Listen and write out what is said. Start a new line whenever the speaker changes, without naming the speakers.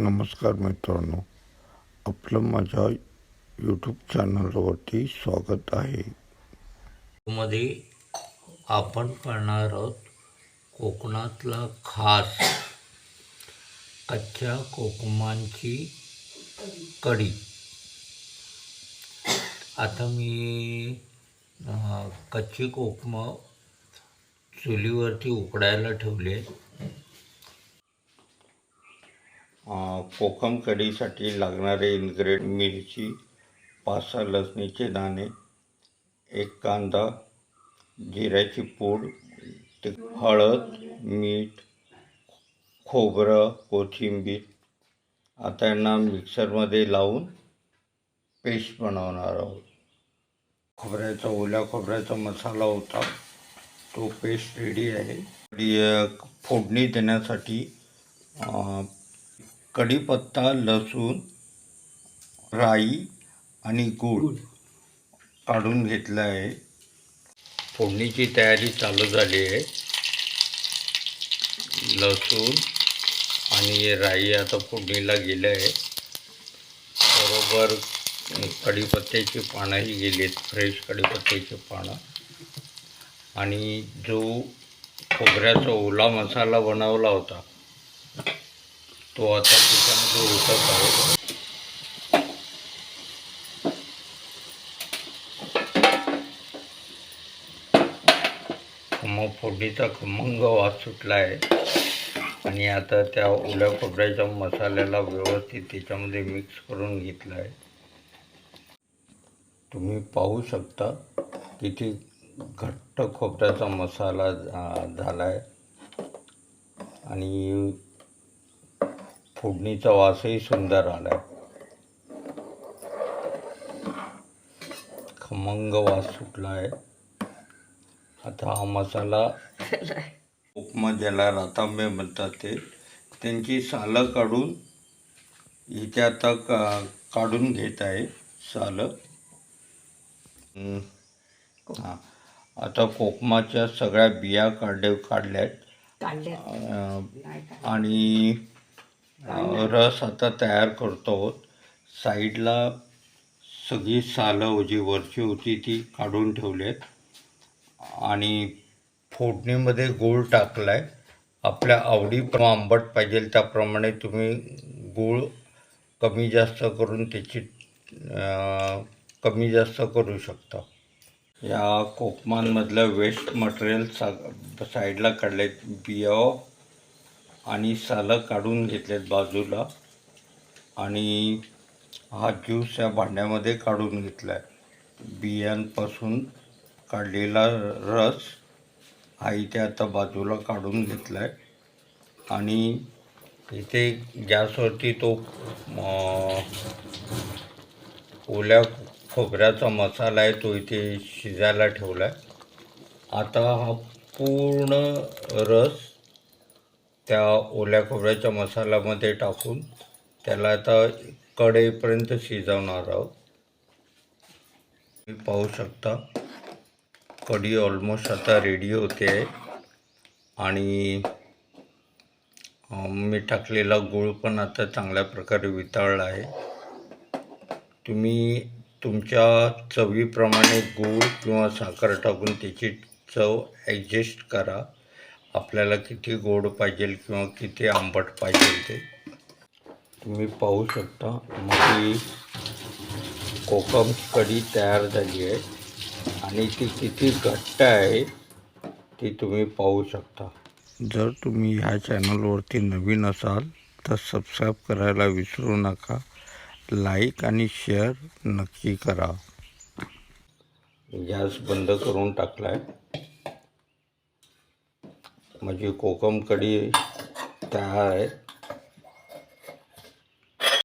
नमस्कार मित्रांनो आपलं माझ्या यूट्यूब चॅनलवरती स्वागत आहे.
मध्ये आपण पाहणार आहोत कोकणातला खास कच्च्या कोकमांची कढी आता मी कच्ची कोकमं चुलीवरती उकडायला ठेवली आहेत कोकम कढीसाठी लागणारे इन्ग्रेड मिरची पाच सहा लसणीचे दाणे एक कांदा जिऱ्याची पूड ते हळद मीठ खोबरं कोथिंबीर. आता यांना मिक्सरमध्ये लावून पेस्ट बनवणार आहोत. खोबऱ्याचा ओल्या खोबऱ्याचा मसाला होता. तो पेस्ट रेडी आहे. फोडणी देण्यासाठी कढीपत्ता लसूण राई आणि गूळ काढून घेतलं आहे. फोडणीची तयारी चालू झाली आहे. लसूण आणि राई आता फोडणीला गेलं आहे. बरोबर कढीपत्त्याची पानंही गेलीत फ्रेश कढीपत्त्याची पानं. आणि जो खोबऱ्याचा ओला मसाला बनवला होता तो आता त्याच्यामध्ये उतरत आहे. मग फोडणीचा खमंग वास सुटला आहे आणि आता त्या ओल्या खोबऱ्याच्या मसाल्याला व्यवस्थित त्याच्यामध्ये मिक्स करून घेतला आहे तुम्ही पाहू शकता किती घट्ट खोबऱ्याचा मसाला झा- झाला आहे आणि फोडणीचा वासही सुंदर आला आहे खमंग वास सुटला आहे आता हा मसाला उपमा ज्याला रतांबे म्हणतात ते त्यांची सालं काढून इथे आता का काढून घेत आहे सालं. हं. आता कोकमाच्या सगळ्या बिया काढले काढल्यात.
काढल्या
अं,
नाही काढल्या.
आणि रस आता तयार करतो आहोत. साईडला सगळी सालं जी वरची होती ती काढून ठेवलेत. आणि फोडणीमध्ये गूळ टाकला आहे आपल्या आवडीप्रमाणे आंबट पाहिजे त्याप्रमाणे तुम्ही गूळ कमी जास्त करून त्याची कमी जास्त करू शकता. या कोकमांमधलं वेस्ट मटेरियल सा साईडला काढले बिया आणि सालं काढून घेतलेत बाजूला. आणि हा ज्यूस या भांड्यामध्ये काढून घेतला आहे बियांपासून काढलेला रस हा इथे आता बाजूला काढून घेतला आहे आणि इथे गॅसवरती तो ओल्या खोबऱ्याचा मसाला आहे तो इथे शिजायला ठेवला आहे आता हा पूर्ण रस त्या ओल्या खोबऱ्याच्या मसाल्यामध्ये टाकून त्याला आता कढईपर्यंत शिजवणार आहोत. तुम्ही पाहू शकता कढी ऑलमोस्ट आता रेडी होते आहे. आणि मी टाकलेला गूळ पण आता चांगल्या प्रकारे वितळला आहे. तुम्ही तुमच्या चवीप्रमाणे गूळ किंवा साखर टाकून त्याची चव ॲडजस्ट करा. आपल्याला किती गोड पाहिजे किंवा किती आंबट पाहिजे ते तुम्ही पाहू शकता. माझी कोकम कढी तयार झाली आहे आणि ती किती घट्ट आहे ती तुम्ही पाहू शकता.
जर तुम्ही ह्या चॅनलवरती नवीन असाल तर सबस्क्राईब करायला विसरू नका. लाईक आणि शेअर नक्की करा.
गॅस बंद करून टाकला आहे माझी कोकम कढी तयार आहे.